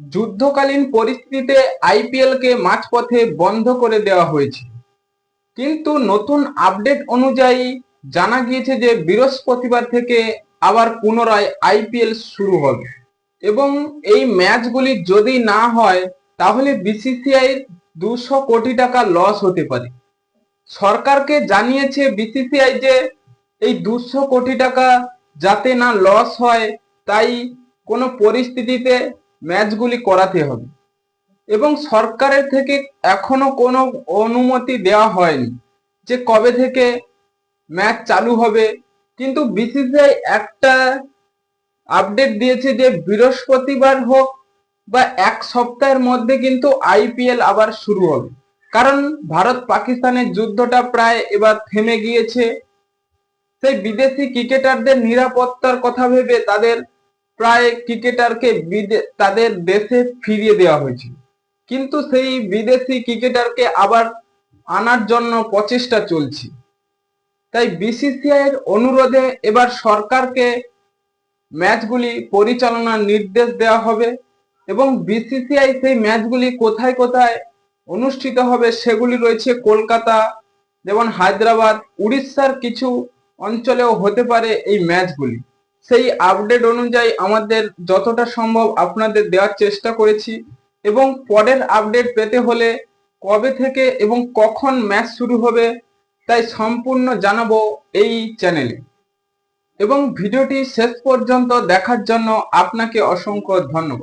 যুদ্ধকালীন পরিস্থিতিতে আইপিএলকে মাঝপথে বন্ধ করে দেওয়া হয়েছে। কিন্তু নতুন আপডেট অনুযায়ী জানা গিয়েছে যে বৃহস্পতিবার থেকে আবার পুনরায় আইপিএল শুরু হবে। এবং এই ম্যাচগুলি যদি না হয়, তাহলে বিসিসিআই দুশো কোটি টাকা লস হতে পারে। সরকারকে জানিয়েছে বিসিসিআই যে এই দুশো কোটি টাকা যাতে না লস হয়, তাই কোনো পরিস্থিতিতে ম্যাচগুলি করাতে হবে। এবং সরকারের থেকে এখনও কোনো অনুমতি দেওয়া হয়নি যে কবে থেকে ম্যাচ চালু হবে। কিন্তু বিসিসিআই একটা আপডেট দিয়েছে যে বৃহস্পতিবার হোক বা এক সপ্তাহের মধ্যে কিন্তু আইপিএল আবার শুরু হবে। কারণ ভারত পাকিস্তানের যুদ্ধটা প্রায় এবার থেমে গিয়েছে। সেই বিদেশি ক্রিকেটারদের নিরাপত্তার কথা ভেবে তাদের প্রায় ক্রিকেটারকে তাদের দেশে ফিরিয়ে দেওয়া হয়েছিল কিন্তু সেই বিদেশি ক্রিকেটারকে আবার আনার জন্য প্রচেষ্টা চলছে। তাই বিসিসিআই এর অনুরোধে এবার সরকারকে ম্যাচগুলি পরিচালনার নির্দেশ দেওয়া হবে এবং বিসিসিআই সেই ম্যাচগুলি কোথায় কোথায় অনুষ্ঠিত হবে সেগুলি রয়েছে কলকাতা, যেমন হায়দ্রাবাদ, উড়িষ্যার কিছু অঞ্চলেও হতে পারে এই ম্যাচগুলি। সেই আপডেট অনুযায়ী আমাদের যতটা সম্ভব আপনাদের দেওয়ার চেষ্টা করেছি এবং পরের আপডেট পেতে হলে কবে থেকে এবং কখন ম্যাচ শুরু হবে তাই সম্পূর্ণ জানাব এই চ্যানেলে এবং ভিডিওটি শেষ পর্যন্ত দেখার জন্য আপনাকে অসংখ্য ধন্যবাদ।